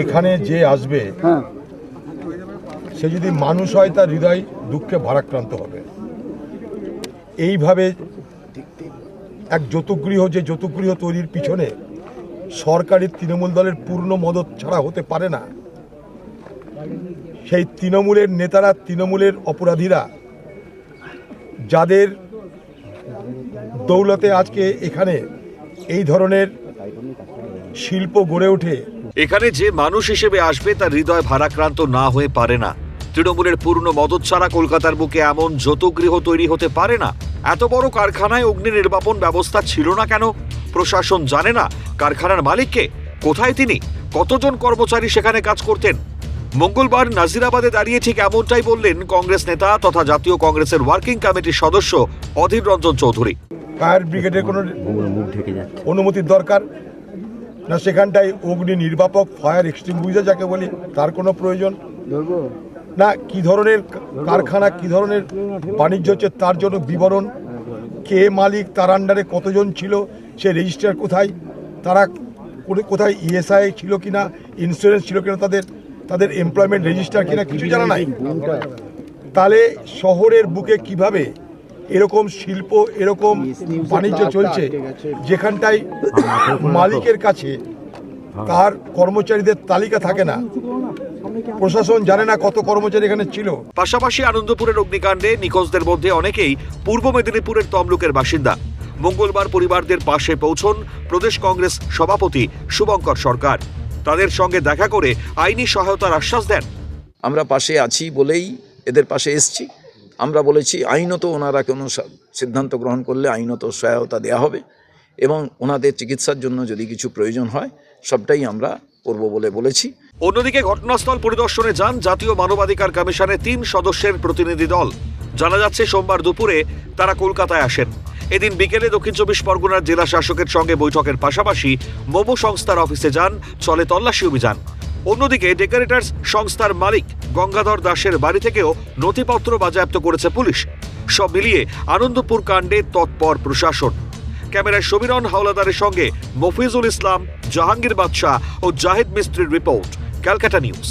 এখানে যে আসবে হ্যাঁ। সে যদি মানুষ হয় তার হৃদয় দুঃখে ভারাক্রান্ত হবে। এইভাবে এক যৌতুগৃহ যে যৌতুগৃহ তৈরির পিছনে সরকারি তৃণমূল দলের পূর্ণ মদত ছাড়া হতে পারে না সেই তৃণমূলের নেতারা তৃণমূলের অপরাধীরা যাদের দৌলতে আজকে এখানে এই ধরনের শিল্প গড়ে ওঠে এখানে যে মানুষ হিসেবে আসবে তার হৃদয় ভারাক্রান্ত না হয়ে পারে না। তৃণমূলের পূর্ণ মদত ছাড়া কলকাতার বুকে এমন যতগৃহ তৈরি হতে পারে না এত বড় কারখানায় অগ্নি নির্বাপন ব্যবস্থা ছিল না কেন? প্রশাসন জানে না কারখানার মালিককে। কোথায় তিনি? কতজন কর্মচারী সেখানে কাজ করতেন? মঙ্গলবার নাজিরাবাদে দাঁড়িয়ে ঠিক এমনটাই বললেন কংগ্রেস নেতা তথা জাতীয় কংগ্রেসের ওয়ার্কিং কমিটির সদস্য অধীর রঞ্জন চৌধুরী। ফায়ার ব্রিগেডের কোনো অনুমতির দরকার? না সেখানটায় অগ্নি নির্বাপক ফায়ার এক্সটিংগুইজার যাকে বলি তার কোনো প্রয়োজন? না কি ধরনের কারখানা কি ধরনের বাণিজ্য হচ্ছে তার জন্য বিবরণ? কে মালিক তার আন্ডারে কতজন ছিল সে রেজিস্টার কোথায়? তারা কোথায় ইএসআই ছিল কিনা ইন্স্যুরেন্স ছিল কিনা তাদের তাদের এমপ্লয়মেন্ট রেজিস্টার কিনা কিছু জানা নাই? তাহলে শহরের বুকে কীভাবে এরকম শিল্প এরকম বাণিজ্য চলছে যেখানটায় মালিকের কাছে তার কর্মচারীদের তালিকা থাকে না। প্রশাসন জানে না কত কর্মচারী এখানে ছিল। পাশাপাশি আনন্দপুরের অগ্নিকাণ্ডে নিখোঁজদের মধ্যে অনেকেই পূর্ব মেদিনীপুরের তমলুকের বাসিন্দা। মঙ্গলবার পরিবারদের পাশে পৌঁছন প্রদেশ কংগ্রেস সভাপতি শুভঙ্কর সরকার। তাদের সঙ্গে দেখা করে আইনি সহায়তার আশ্বাস দেন। আমরা পাশে আছি বলেই এদের পাশে এসছি। আমরা বলেছি, আইনত ওনারা কোনো সিদ্ধান্ত গ্রহণ করলে আইনত সহায়তা দেওয়া হবে এবং ওনাদের চিকিৎসার জন্য যদি কিছু প্রয়োজন হয়, সবটাই আমরা করব বলে বলেছি। অন্যদিকে ঘটনাস্থল পরিদর্শনে যান জাতীয় মানবাধিকার কমিশনের তিন সদস্যের প্রতিনিধি দল। জানা যাচ্ছে, সোমবার দুপুরে তারা কলকাতায় আসেন। এদিন বিকেলে দক্ষিণ চব্বিশ পরগনার জেলা শাসকের সঙ্গে বৈঠকের পাশাপাশি মোমো সংস্থার অফিসে যান, চলে তল্লাশি অভিযান। অন্যদিকে ডেকারেটার্স সংস্থার মালিক গঙ্গাধর দাসের বাড়ি থেকেও নথিপত্র বাজেয়াপ্ত করেছে পুলিশ। সব মিলিয়ে আনন্দপুর কাণ্ডে তৎপর প্রশাসন। ক্যামেরায় সমীরণ হাওলাদারের সঙ্গে মফিজুল ইসলাম, জাহাঙ্গীর বাদশাহ ও জাহিদ মিস্ত্রির রিপোর্ট, ক্যালকাটা নিউজ।